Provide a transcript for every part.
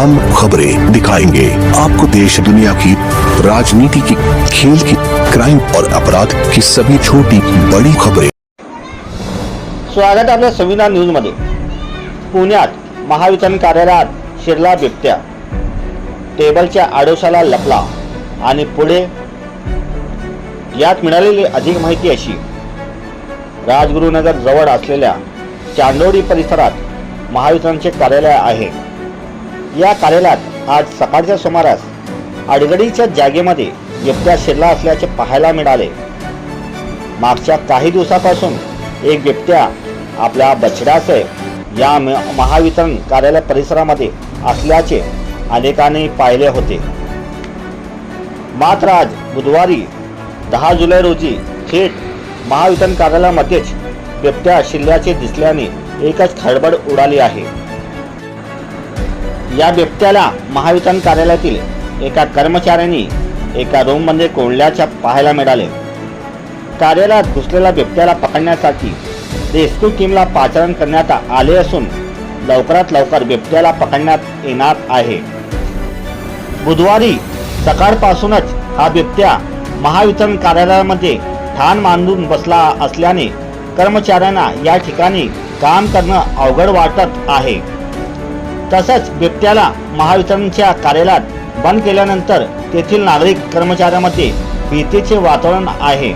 हम खबरें दिखाएंगे। आपको देश दुनिया की राजनीति की खेल की क्राइम और अपराध की सभी छोटी बड़ी खबरें। स्वागत आपल्या संविधान न्यूजमध्ये पुण्यात महावितरण कार्यालयात शिरला बिबट्या टेबलच्या आडोशाला लपला आणि पुढे यात मिळालेली अधिक माहिती अशी राजगुरुनगर जवळ असलेल्या चांदोडी परिसरात महावितरणचे कार्यालय आहे. या कार्यालयात आज सकाळच्या सुमारास अडगडीच्या जागेमध्ये बिबट्या शिरला असल्याचे पाहायला मिळाले. मागच्या काही दिवसापासून एक बिबट्या आपल्या बछड्याचे या महावितरण कार्यालय परिसरामध्ये असल्याचे अनेकांनी पाहिले होते. मात्र आज बुधवारी दहा जुलै रोजी थेट महावितरण कार्यालयामध्येच बिबट्या शिरल्याचे दिसल्याने एकच खळबळ उडाली आहे. या बिबट्याला महावितरण कार्यालयातील एका कर्मचाऱ्यांनी एका रूममध्ये कोंडल्याच्या पाहायला मिळाले. कार्यालयात घुसलेल्या बिबट्याला पकडण्यासाठी रेस्क्यू टीमला पाचारण करण्यात आले असून लवकरात लवकर बिबट्याला पकडण्यात येणार आहे. बुधवारी सकाळपासूनच हा बिबट्या महावितरण कार्यालयामध्ये ठाण मांडून बसला असल्याने कर्मचाऱ्यांना या ठिकाणी काम करणं अवघड वाटत आहे. तसंच बिबट्याला महावितरणच्या कार्यालयात बंद केल्यानंतर तेथील नागरिक कर्मचाऱ्यांमध्ये भीतीचे वातावरण आहे.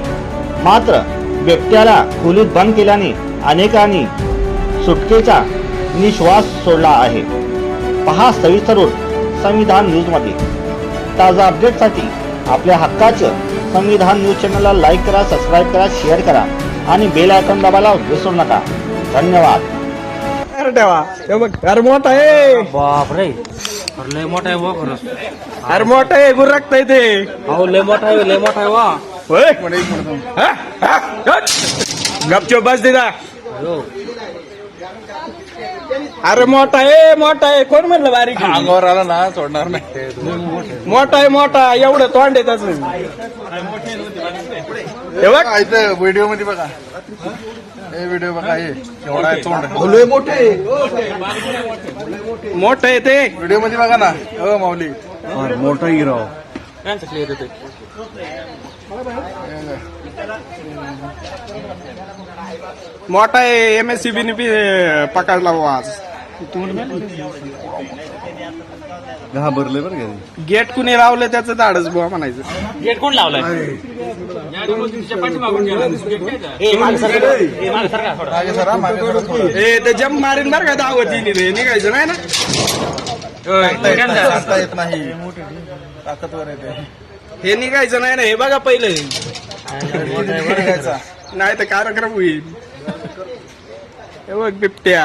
मात्र बिबट्याला खोलीत बंद केल्याने अनेकांनी सुटकेचा निश्वास सोडला आहे. पहा सविस्तर संविधान न्यूजमध्ये. ताजा अपडेटसाठी आपल्या हक्काचं संविधान न्यूज चॅनलला लाईक करा सबस्क्राईब करा शेअर करा आणि बेल आयकॉन दाबायला विसरू नका. धन्यवाद. हे बघ अरे मोठा आहे. बापरे. अरे लय मोठा आहे वा खरंच अरे मोठा आहे गुरकत ते. अहो लय मोठा आहे लय मोठा आहे वा. होय? हा? हा? हट. गपचूप बस दिदा हो. अरे मोठा आहे मोठा आहे. कोण म्हणलं बारीक? आहे? अंगावर आला ना सोडणार नाही. मोठा आहे मोठा एवढं तोंड आहे त्याच. हे बघ. व्हिडिओमध्ये बघा. हे व्हिडिओ बघा हे एवढा आहे तोंड. मोठं. आहे ते. व्हिडिओमध्ये बघा ना. हो माऊली. यांचं clear येतंय. मोठा आहे एम एस सी बी पकडला आज. घाबरले बरं का गेट कुणी लावलं त्याचं धाडच बुवा म्हणायचं. Gate कोण लावलाय? ए, मागे मागे सरा थोडं. ते जम्प मारीन बरं का दावतीने रे. निघायचं नाही ना. सांगता येत नाही. ताकदवर येते हे निघायचं नाही ना? हे बघा पहिलं. नाही तर कार्यक्रम होईल. हे बघ बिबट्या.